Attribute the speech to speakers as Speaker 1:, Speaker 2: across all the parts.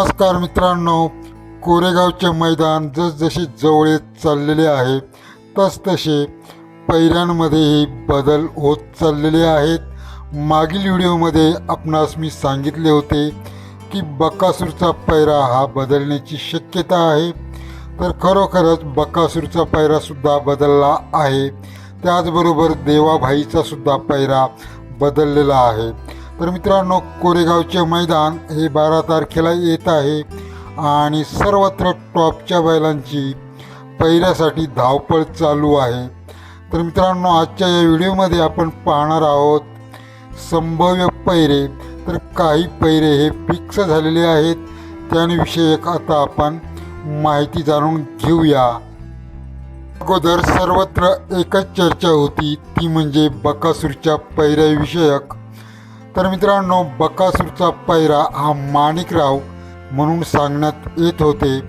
Speaker 1: नमस्कार मित्रांनो कोरेगावचे मैदान जसजसे जवळ येत चाललेले आहे तसतसे पैऱ्यांमध्येही बदल होत चाललेले आहेत. मागील व्हिडिओमध्ये आपणास मी सांगितले होते की बकासूरचा पैरा हा बदलण्याची शक्यता आहे. तर खरोखरच बकासूरचा पैरासुद्धा बदलला आहे. त्याचबरोबर देवाभाईचासुद्धा पैरा बदललेला आहे. तर मित्रांनो कोरेगावचे मैदान हे बारा तारखेला येत आहे आणि सर्वत्र टॉपच्या बैलांची पहिल्यासाठी धावपळ चालू आहे. तर मित्रांनो आजच्या या व्हिडिओमध्ये आपण पाहणार आहोत संभाव्य पैरे. तर काही पैरे हे फिक्स झालेले आहेत त्याविषयक आता आपण माहिती जाणून घेऊया. अगोदर सर्वत्र एकच चर्चा होती ती म्हणजे बकासूरच्या पैऱ्याविषयक. तर मित्रांनो बकासूरचा पैरा हा माणिकराव म्हणून सांगण्यात येत होते.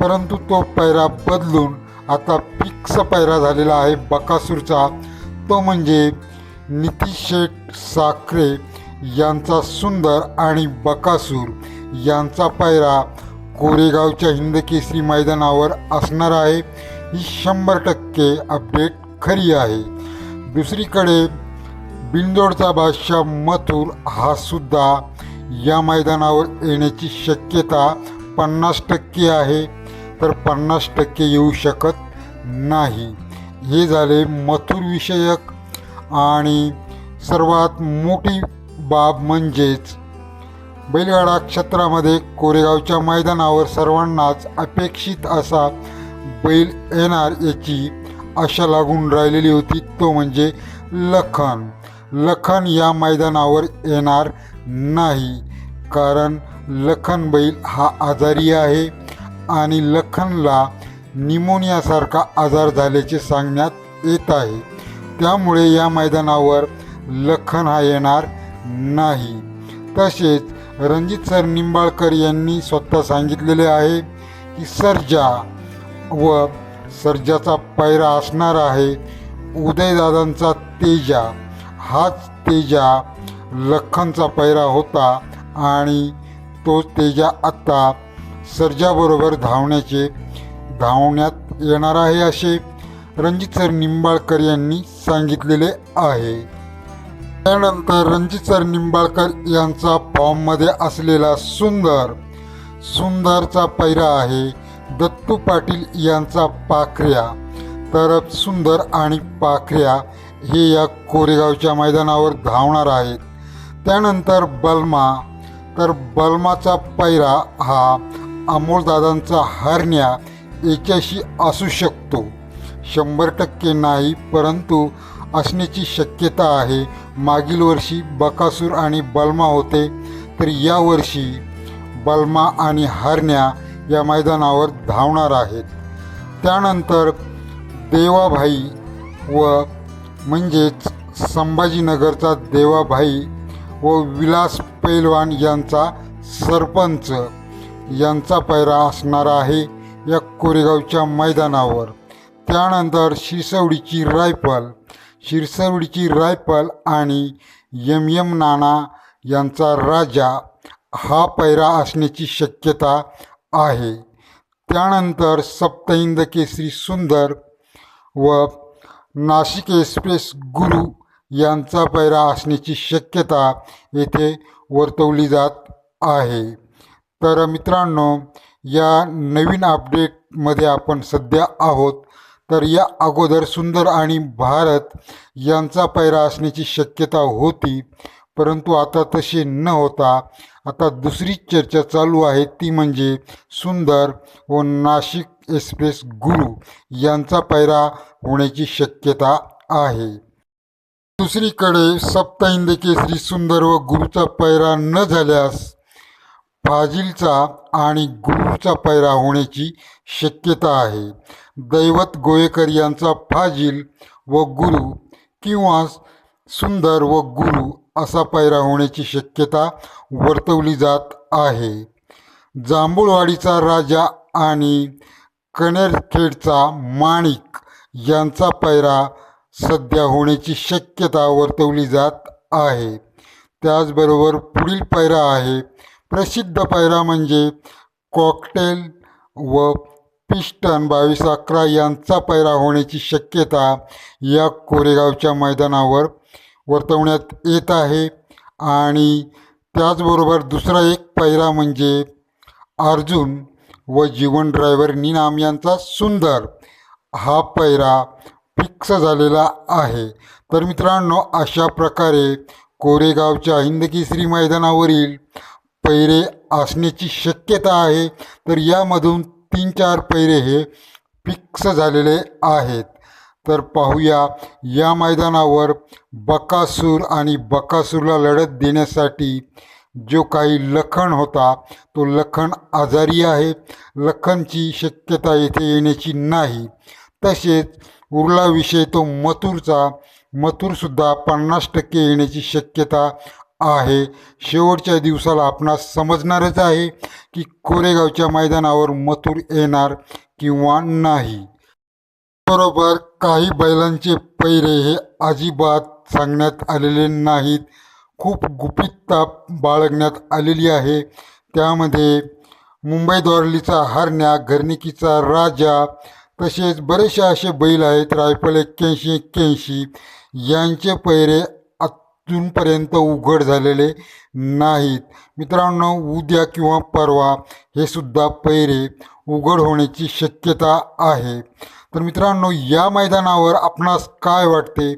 Speaker 1: परंतु तो पैरा बदलून आता फिक्स पैरा झालेला आहे बकासूरचा. तो म्हणजे नितीश शेठ साखरे यांचा सुंदर आणि बकासूर यांचा पैरा कोरेगावच्या हिंदकेसरी मैदानावर असणार आहे. ही शंभर टक्के अपडेट खरी आहे. दुसरीकडे बिंदोडचा बादशाह मथुर हा सुद्धा या मैदानावर येण्याची शक्यता पन्नास टक्के आहे. तर पन्नास टक्के येऊ शकत नाही. हे झाले मथुर विषयक आणि सर्वात मोठी बाब म्हणजेच बैलगाडा क्षेत्रामध्ये कोरेगावच्या मैदानावर सर्वांनाच अपेक्षित असा बैल येणार याची आशा लागून राहिलेली होती. तो म्हणजे लखन. लखन या मैदानावर येणार नाही. कारण लखन बैल हा आजारी आहे आणि लखनला निमोनियासारखा आजार झाल्याचे सांगण्यात येत आहे. त्यामुळे या मैदानावर लखन हा येणार नाही. तसेच रणजित सर निंबाळकर यांनी स्वतः सांगितलेले आहे की सर्जा व सर्जाचा पायरा असणार आहे. उदयदादांचा तेजा हाच तेजा लखनचा पैरा होता आणि तो तेजा आत्ता सर्जाबरोबर धावण्याचे धावण्यात येणार आहे असे रणजित सर निंबाळकर यांनी सांगितलेले आहे. त्यानंतर रणजित सर निंबाळकर यांचा फॉर्ममध्ये असलेला सुंदर सुंदरचा पैरा आहे. दत्तू पाटील यांचा पाखऱ्या. तर सुंदर आणि पाखऱ्या हे या कोरेगावच्या मैदानावर धावणार आहेत त्यानंतर बलमा. तर बलमाचा पैरा हा अमोलदादांचा हरण्या याच्याशी असू शकतो. शंभर टक्के नाही परंतु असण्याची शक्यता आहे. मागील वर्षी बकासूर आणि बलमा होते तर यावर्षी बलमा आणि हरण्या या मैदानावर धावणार आहेत. त्यानंतर देवाभाई व म्हणजेच संभाजीनगरचा देवाभाई व विलास पैलवान यांचा सरपंच यांचा पैरा असणारा आहे या कोरेगावच्या मैदानावर. त्यानंतर शिरसवडीची रायफल शिरसवडीची रायफल आणि यम यम नाना यांचा राजा हा पैरा असण्याची शक्यता आहे. त्यानंतर सप्तहिंद केसरी सुंदर व नाशिक एक्सप्रेस गुरु यांचा पैरा असण्याची शक्यता येथे वर्तवली जात आहे. तर मित्रांनो या नवीन अपडेटमध्ये आपण सध्या आहोत. तर या अगोदर सुंदर आणि भारत यांचा पैरा असण्याची शक्यता होती परंतु आता तसे न होता आता दुसरी चर्चा चालू आहे. ती म्हणजे सुंदर व नाशिक एक्सप्रेस गुरु यांचा पैरा होण्याची शक्यता आहे. दुसरीकडे सप्ताहिंद केसरी सुंदर व गुरुचा पैरा न झाल्यास फाजिलचा आणि गुरुचा पैरा होण्याची शक्यता आहे. दैवत गोयेकर यांचा फाजिल व गुरु किंवा सुंदर व गुरु असा पैरा होण्याची शक्यता वर्तवली जात आहे. जांभूळवाडीचा राजा आणि कनेरखेडचा माणिक यांचा पैरा सध्या होण्याची शक्यता वर्तवली जात आहे. त्याचबरोबर पुढील पैरा आहे. प्रसिद्ध पायरा म्हणजे कॉकटेल व पिस्टन बावीस अकरा यांचा पैरा होण्याची शक्यता या कोरेगावच्या मैदानावर वर्तवण्यात येत आहे. आणि त्याचबरोबर दुसरा एक पैरा म्हणजे अर्जुन व जीवन ड्रायव्हर निनाम यांचा सुंदर हा पैरा फिक्स झालेला आहे. तर मित्रांनो अशा प्रकारे कोरेगावच्या हिंदकेसरी मैदानावरील पैरे असण्याची शक्यता आहे. तर यामधून तीन चार पैरे हे फिक्स झालेले आहेत. तर पाहूया या मैदानावर बकासूर आणि बकासूरला लढत देण्यासाठी जो काही लखन होता तो लखन आजारी आहे. लखनची शक्यता येथे येण्याची नाही. तसेच उरला विषय तो मथुरचा मथुरसुद्धा पन्नास टक्के येण्याची शक्यता आहे. शेवटच्या दिवसाला आपणास समजणारच आहे की कोरेगावच्या मैदानावर मथुर येणार किंवा नाही. बरोबर काही बैलांचे पैरे हे अजिबात सांगण्यात आलेले नाहीत. खूप गुपितता बाळगण्यात आलेली आहे. त्यामध्ये मुंबई द्वारलीचा हरण्या घरणिकीचा राजा तसेच बरेचसे असे बैल आहेत रायफल एक्क्याऐंशी एक्क्याऐंशी. यांचे पैरे अजूनपर्यंत उघड झालेले नाहीत. मित्रांनो उद्या किंवा परवा हे सुद्धा पैरे उघड होण्याची शक्यता आहे. तर मित्रांनो या मैदानावर आपणास काय वाटते?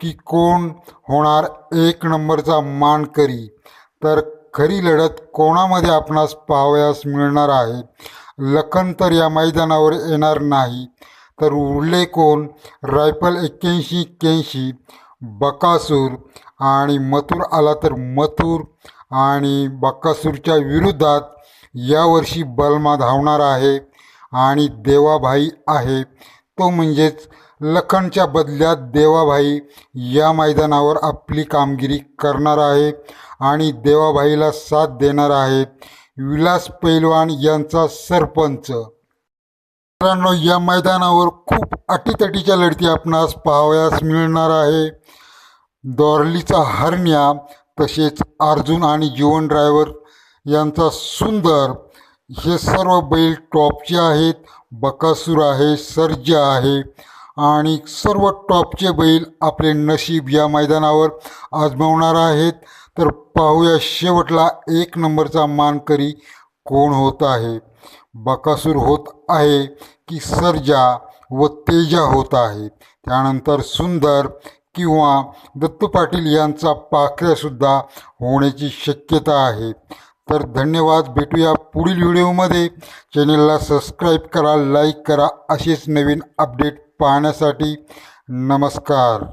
Speaker 1: की कोण होणार एक नंबरचा मानकरी? तर खरी लढत कोणामध्ये आपणास पाहावयास मिळणार आहे? लखन तर या मैदानावर येणार नाही. तर उरले कोण? रायफल एक्क्याऐंशी एक्क्याऐंशी बकासूर आणि मथुर आला तर मथुर आणि बकासूरच्या विरोधात यावर्षी बलमा धावणार आहे आणि देवाभाई आहे. तो म्हणजेच लखनच्या बदल्यात देवाभाई या मैदानावर आपली कामगिरी करणार आहे आणि देवाभाईला साथ देणार आहे. विलास पैलवान यांचा सरपंच. मित्रांनो या मैदानावर खूप अटीतटीच्या लढती आपणास पाहावयास मिळणार आहे. दोरलीचा हरण्या तसेच अर्जुन आणि जीवन ड्रायव्हर यांचा सुंदर. हे सर्व बैल टॉपचे आहेत बकासूर आहे सर्ज आहे. आणि सर्व टॉपचे बैल आपले नशीब या मैदानावर आजमावणार आहेत. तर पाहूया शेवटला एक नंबरचा मानकरी कोण होत आहे. बकासूर होत आहे की सर्जा व तेजा होत आहे. त्यानंतर सुंदर किंवा दत्तू पाटील यांचा पाखऱ्यासुद्धा होण्याची शक्यता आहे. तर धन्यवाद भेटूया पुढील व्हिडिओमध्ये. चॅनलला सबस्क्राईब करा लाईक करा असेच नवीन अपडेट पाहण्यासाठी नमस्कार.